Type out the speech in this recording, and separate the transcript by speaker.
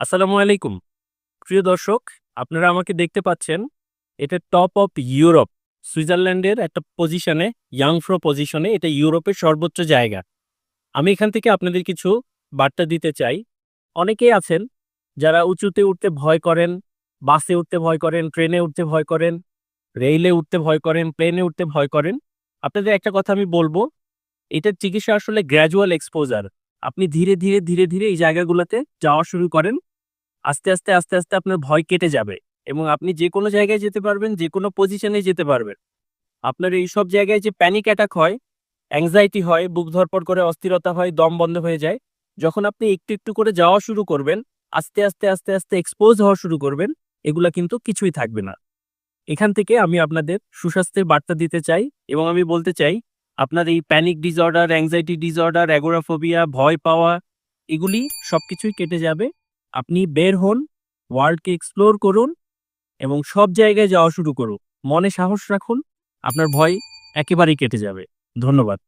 Speaker 1: আসসালামু আলাইকুম। প্রিয় দর্শক, আপনারা আমাকে দেখতে পাচ্ছেন, এটা টপ অফ ইউরোপ সুইজারল্যান্ডের একটা পজিশনে ইয়াংফ্রো পজিশনে এটা ইউরোপের সর্বোচ্চ জায়গা। আমি এখান থেকে আপনাদের কিছু বার্তা দিতে চাই। অনেকেই আছেন যারা উঁচুতে উঠতে ভয় করেন, বাসে উঠতে ভয় করেন, ট্রেনে উঠতে ভয় করেন রেলে উঠতে ভয় করেন প্লেনে উঠতে ভয় করেন। আপনাদের একটা কথা আমি বলব, এটার চিকিৎসা আসলে গ্র্যাজুয়াল এক্সপোজার আপনি ধীরে ধীরে ধীরে ধীরে এই জায়গাগুলোতে যাওয়া শুরু করেন। আস্তে আস্তে আস্তে আস্তে আপনার ভয় কেটে যাবে এবং আপনি যে কোনো জায়গায় যেতে পারবেন যে কোনো পজিশনে যেতে পারবেন। আপনার এই সব জায়গায় যে প্যানিক অ্যাটাক হয় অ্যাংজাইটি হয়, বুক ধরপড় করে, অস্থিরতা হয়, দম বন্ধ হয়ে যায়, যখন আপনি একটু একটু করে যাওয়া শুরু করবেন, আস্তে আস্তে আস্তে আস্তে এক্সপোজ হওয়া শুরু করবেন, এগুলা কিন্তু কিছুই থাকবে না। এখান থেকে আমি আপনাদের সুস্বাস্থ্যের বার্তা দিতে চাই এবং আমি বলতে চাই, আপনার এই panic disorder anxiety disorder agoraphobia ভয় পাওয়া, এগুলি সবকিছুই কেটে যাবে। আপনি বের হন ওয়ার্ল্ডকে এক্সপ্লোর করুন এবং সব জায়গায় যাওয়া শুরু করুন। মনে সাহস রাখুন, আপনার ভয় একেবারেই কেটে যাবে। ধন্যবাদ।